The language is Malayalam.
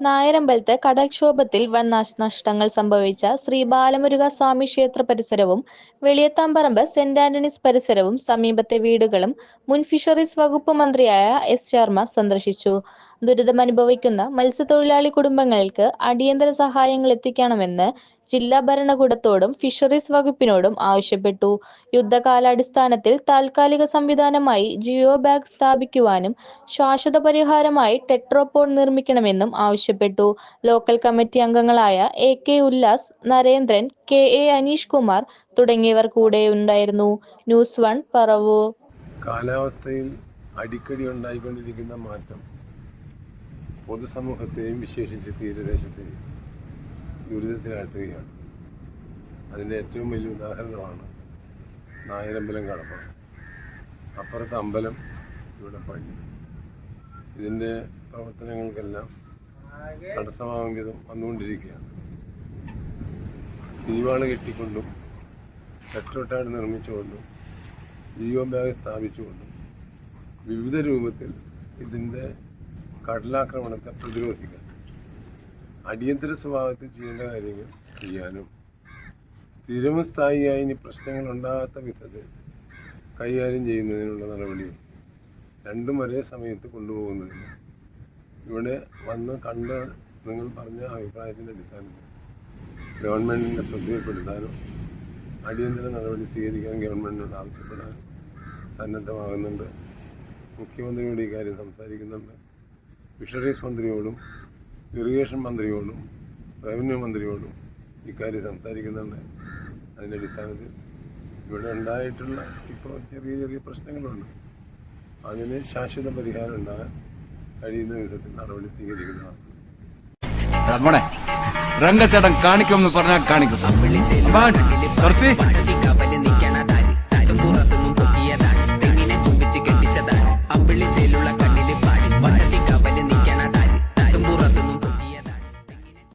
നായരമ്പലത്ത് കടൽക്ഷോഭത്തിൽ വൻ നാശ നഷ്ടങ്ങൾ സംഭവിച്ച ശ്രീ ബാലമുരുക സ്വാമി ക്ഷേത്ര പരിസരവും വെളിയത്താമ്പറമ്പ് സെന്റ് ആന്റണീസ് പരിസരവും സമീപത്തെ വീടുകളും മുൻ ഫിഷറീസ് വകുപ്പ് മന്ത്രിയായ എസ് ശർമ്മ സന്ദർശിച്ചു. ദുരിതമനുഭവിക്കുന്ന മത്സ്യത്തൊഴിലാളി കുടുംബങ്ങൾക്ക് അടിയന്തര സഹായങ്ങൾ എത്തിക്കണമെന്ന് ജില്ലാ ഭരണകൂടത്തോടും ഫിഷറീസ് വകുപ്പിനോടും ആവശ്യപ്പെട്ടു. യുദ്ധകാലാടിസ്ഥാനത്തിൽ താൽക്കാലിക സംവിധാനമായി ജിയോ ബാഗ് സ്ഥാപിക്കുവാനും ശാശ്വത പരിഹാരമായി ടെട്രോപോൾ നിർമ്മിക്കണമെന്നും ആവശ്യപ്പെട്ടു. ലോക്കൽ കമ്മിറ്റി അംഗങ്ങളായ A K Ullas Narendran K A Aneesh Kumar തുടങ്ങിയവർ കൂടെ ഉണ്ടായിരുന്നു. News one Paravur. കാലാവസ്ഥയിൽ അടിക്കടി ഉണ്ടായിക്കൊണ്ടിരിക്കുന്ന മാറ്റം. പൊതുസമൂഹത്തെയും വിശേഷിച്ച് തീരദേശത്തെയും ദുരിതത്തിലാഴ്ത്തുകയാണ്. അതിന്റെ ഏറ്റവും വലിയ ഉദാഹരണമാണ് നായരമ്പലം കടപ്പ അപ്പുറത്ത് അമ്പലം ഇവിടെ പള്ളി. ഇതിന്റെ പ്രവർത്തനങ്ങൾക്കെല്ലാം തടസ്സമാകും വിധം വന്നുകൊണ്ടിരിക്കുകയാണ്. തീവാൾ കെട്ടിക്കൊണ്ടും പെട്രോട്ടാട് നിർമ്മിച്ചുകൊണ്ടും ജിയോ ബാഗ് സ്ഥാപിച്ചുകൊണ്ടും വിവിധ രൂപത്തിൽ ഇതിന്റെ കടലാക്രമണത്തെ പ്രതിരോധിക്കാൻ അടിയന്തര സ്വഭാവത്തിൽ ചെയ്യേണ്ട കാര്യങ്ങൾ ചെയ്യാനും സ്ഥിരവും സ്ഥായിയായി ഇനി പ്രശ്നങ്ങൾ ഉണ്ടാകാത്ത വിധത്തിൽ കൈകാര്യം ചെയ്യുന്നതിനുള്ള നടപടിയും രണ്ടും ഒരേ സമയത്ത് കൊണ്ടുപോകുന്നതിന് ഇവിടെ വന്ന് കണ്ട് നിങ്ങൾ പറഞ്ഞ അഭിപ്രായത്തിന്റെ അടിസ്ഥാനത്തിൽ ഗവൺമെന്റിനെ ശ്രദ്ധയിൽപ്പെടുത്താനും അടിയന്തര നടപടി സ്വീകരിക്കാൻ ഗവൺമെന്റിനോട് ആവശ്യപ്പെടാനും സന്നദ്ധമാകുന്നുണ്ട്. മുഖ്യമന്ത്രിയോട് ഈ കാര്യം സംസാരിക്കുന്നുണ്ട്. ഫിഷറീസ് മന്ത്രിയോടും ഇറിഗേഷൻ മന്ത്രിയോടും റവന്യൂ മന്ത്രിയോടും ഇക്കാര്യം സംസാരിക്കുന്നുണ്ട്. അതിന്റെ അടിസ്ഥാനത്തിൽ ഇവിടെ ഉണ്ടായിട്ടുള്ള ഇപ്പോൾ ചെറിയ ചെറിയ പ്രശ്നങ്ങളുണ്ട്. അതിന് ശാശ്വത പരിഹാരം ഉണ്ടാകാൻ കഴിയുന്ന വിധത്തിൽ നടപടി സ്വീകരിക്കുന്നതാണ്. രമണേ രംഗച്ചടം കാണിക്കും. എന്ന് പറഞ്ഞാൽ കാണിക്കും